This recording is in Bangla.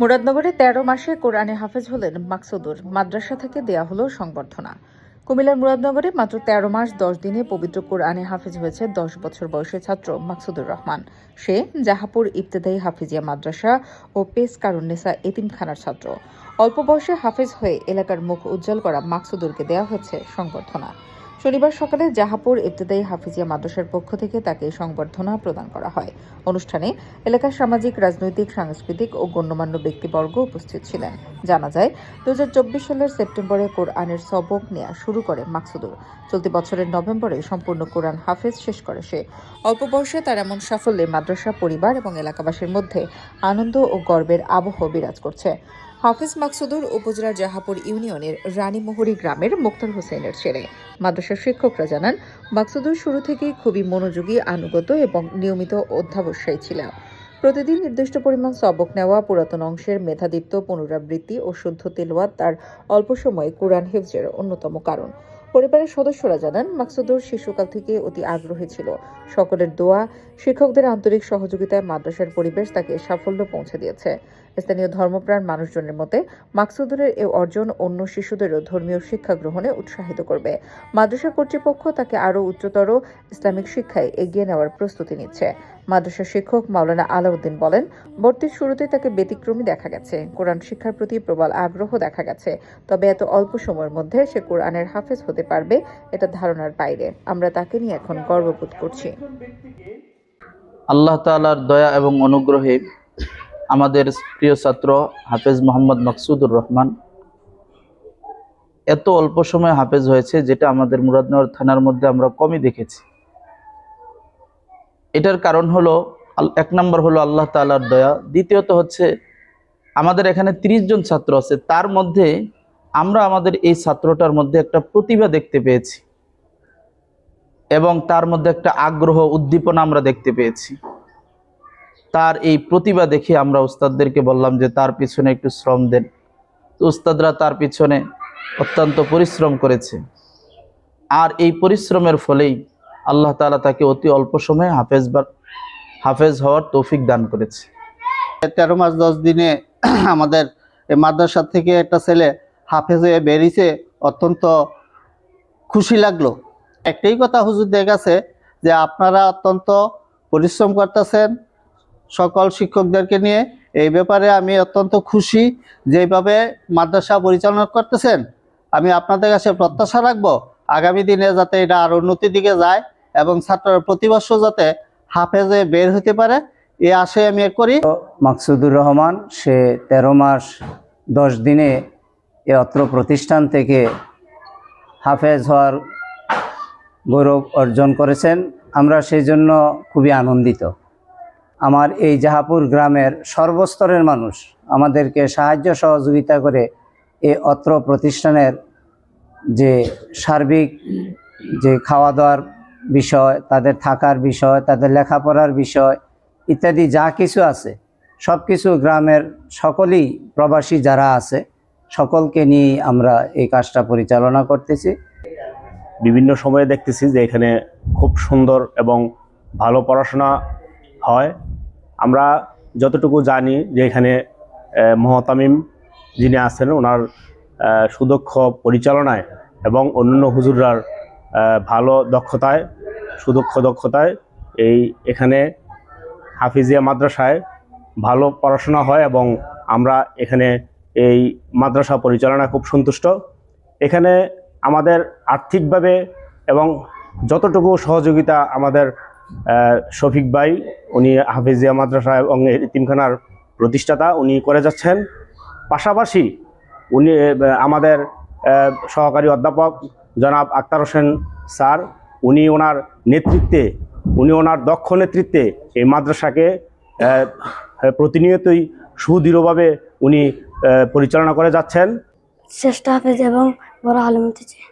মুরাদনগরে তেরো মাসে কোরআনে হাফেজ হলেন মাকসুদুর। মাদ্রাসা থেকে দেয়া হলো সংবর্ধনা। কুমিল্লার মুরাদনগরে মাত্র তেরো মাস, দশ দিনে পবিত্র কোরআনে হাফেজ হয়েছে দশ বছর বয়সী ছাত্র মাকসুদুর রহমান। সে জাহাপুর ইবতেদায়ী হাফিজিয়া মাদ্রাসা ও পেস কারুন্নেসা এতিমখানার ছাত্র। অল্প বয়সে হাফেজ হয়ে এলাকার মুখ উজ্জ্বল করা মাকসুদুরকে দেওয়া হয়েছে সংবর্ধনা। শনিবার সকালে জাহাপুর ইবতেদায়ী হাফিজিয়া মাদ্রাসার পক্ষ থেকে তাকে সংবর্ধনা প্রদান করা হয়। অনুষ্ঠানে এলাকার সামাজিক, রাজনৈতিক, সাংস্কৃতিক ও গণ্যমান্য ব্যক্তিবর্গ উপস্থিত ছিলেন। জানা যায় দু হাজার চব্বিশ সালের সেপ্টেম্বরে কোরআনের সবক নেওয়া শুরু করে মাকসুদুর। চলতি বছরের নভেম্বরে সম্পূর্ণ কোরআন হাফেজ শেষ করে সে। অল্প বয়সে তার এমন সাফল্যে মাদ্রাসা, পরিবার এবং এলাকাবাসীর মধ্যে আনন্দ ও গর্বের আবহ বিরাজ করছে। হাফিজ মাকসুদুর উপজেলার জাহাপুর ইউনিয়নের রানীমোহরি গ্রামের মুক্তার হোসেনের ছেলে। মাদ্রাসার শিক্ষকরা জানান, মাকসুদুর শুরু থেকেই খুবই মনোযোগী আনুগত এবং নিয়মিত অধ্যাবসায়ী ছিল প্রতিদিন নির্দিষ্ট পরিমাণ সবক নেওয়া, পুরাতন অংশের মেধাদীপ্ত পুনরাবৃত্তি ও শুদ্ধ তেলোয়াত তার অল্প সময়ে কোরআন হেফজের অন্যতম কারণ। পরিবারের সদস্যরা জানান, মাকসুদুর শিশুকাল থেকে অতি আগ্রহী ছিল। সকলের দোয়া, শিক্ষকদের আন্তরিক সহযোগিতায় মাদ্রাসার পরিবেশ তাকে সাফল্য পৌঁছে দিয়েছে। স্থানীয় ধর্মপ্রাণ মানুষজনের মতে মাকসুদুরের এ অর্জন অন্য শিশুদেরও ধর্মীয় শিক্ষা গ্রহণে উৎসাহিত করবে। মাদ্রাসা কর্তৃপক্ষ তাকে আরও উচ্চতর ইসলামিক শিক্ষায় এগিয়ে নেওয়ার প্রস্তুতি নিচ্ছে। মাদ্রাসা শিক্ষক মাওলানা আলাউদ্দিন বলেন, ভর্তির শুরুতে তাকে ব্যতিক্রমী দেখা গেছে। কোরআন শিক্ষার প্রতি প্রবল আগ্রহ দেখা গেছে। তবে এত অল্প সময়ের মধ্যে সে কোরআনের হাফেজ হতে পারবে এটা ধারণার বাইরে। আমরা তাকে নিয়ে এখন গর্ববোধ করছি। আল্লাহ তাআলার দয়া এবং অনুগ্রহে আমাদের প্রিয় ছাত্র হাফেজ মোহাম্মদ মাকসুদুর রহমান। এত অল্প সময় হাফেজ হয়েছে যেটা আমাদের মুরাদনগর থানার মধ্যে আমরা কমই দেখেছি। এটার কারণ হলো এক নম্বর হলো আল্লাহ তাআলার দয়া। দ্বিতীয়ত হচ্ছে, আমাদের এখানে ৩০ জন ছাত্র আছে, তার মধ্যে আমরা আমাদের এই ছাত্রটার মধ্যে একটা প্রতিভা দেখতে পেয়েছি। এবং তার মধ্যে একটা আগ্রহ, উদ্দীপনা আমরা দেখতে পেয়েছি। তার এই প্রতিভা দেখে আমরা উস্তাদদেরকে বললাম যে, তার পিছনে একটু শ্রম দেন। তো উস্তাদরা তার পিছনে অত্যন্ত পরিশ্রম করেছে। আর এই পরিশ্রমের ফলেই আল্লাহ তাআলা তাকে অতি অল্প সময়ে হাফেজ বা হাফেজ হওয়ার তৌফিক দান করেছে। তেরো মাস দশ দিনে আমাদের মাদ্রাসা থেকে একটা ছেলে হাফেজ হয়ে বেরিয়েছে। অত্যন্ত খুশি লাগল। একটাই কথা হুজুরদের কাছে যে, আপনারা অত্যন্ত পরিশ্রম করতেছেন সকল শিক্ষকদেরকে নিয়ে এই ব্যাপারে আমি অত্যন্ত খুশি যেভাবে মাদ্রাসা পরিচালনা করতেছেন। আমি আপনাদের কাছে প্রত্যাশা রাখব আগামী দিনে যাতে এটা আর উন্নতির দিকে যায় এবং ছাত্ররা প্রতিবর্ষ যাতে হাফেজে বের হতে পারে এই আশায় আমি করি। মাকসুদুর রহমান, সে তেরো মাস দশ দিনে এ অত্র প্রতিষ্ঠান থেকে হাফেজ হওয়ার গৌরব অর্জন করেছেন। আমরা সেই জন্য খুবই আনন্দিত। আমার এই জাহাপুর গ্রামের সর্বস্তরের মানুষ আমাদেরকে সাহায্য সহযোগিতা করে এ অত্র প্রতিষ্ঠানের যে সার্বিক যে খাওয়া দাওয়ার বিষয়, তাদের থাকার বিষয়, তাদের লেখাপড়ার বিষয় ইত্যাদি যা কিছু আছে সব কিছু গ্রামের সকলেই প্রবাসী যারা আছে, সকলকে নিয়ে আমরা এই কাজটা পরিচালনা করতেছি। বিভিন্ন সময়ে দেখতেছি যে এখানে খুব সুন্দর এবং ভালো পড়াশোনা হয়। আমরা যতটুকু জানি যে এখানে মহতামিম যিনি আছেন ওনার সুদক্ষ পরিচালনায় এবং অন্যান্য হুজুররার ভালো দক্ষতায়, সুদক্ষ দক্ষতায় এই এখানে হাফিজিয়া মাদ্রাসায় ভালো পড়াশোনা হয় এবং আমরা এখানে এই মাদ্রাসা পরিচালনা খুব সন্তুষ্ট। এখানে আমাদের আর্থিকভাবে এবং যতটুকু সহযোগিতা আমাদের শফিক ভাই উনি হাফিজিয়া মাদ্রাসা এবং এতিমখানার প্রতিষ্ঠাতা উনি করে যাচ্ছেন। পাশাপাশি উনি আমাদের সহকারী অধ্যাপক জনাব আক্তার হোসেন স্যার উনি ওনার নেতৃত্বে উনি ওনার দক্ষ নেতৃত্বে এই মাদ্রাসাকে প্রতিনিয়তই সুদৃঢ়ভাবে উনি পরিচালনা করে যাচ্ছেন। চেষ্টা হাফেজ এবং বড় আলম চাই।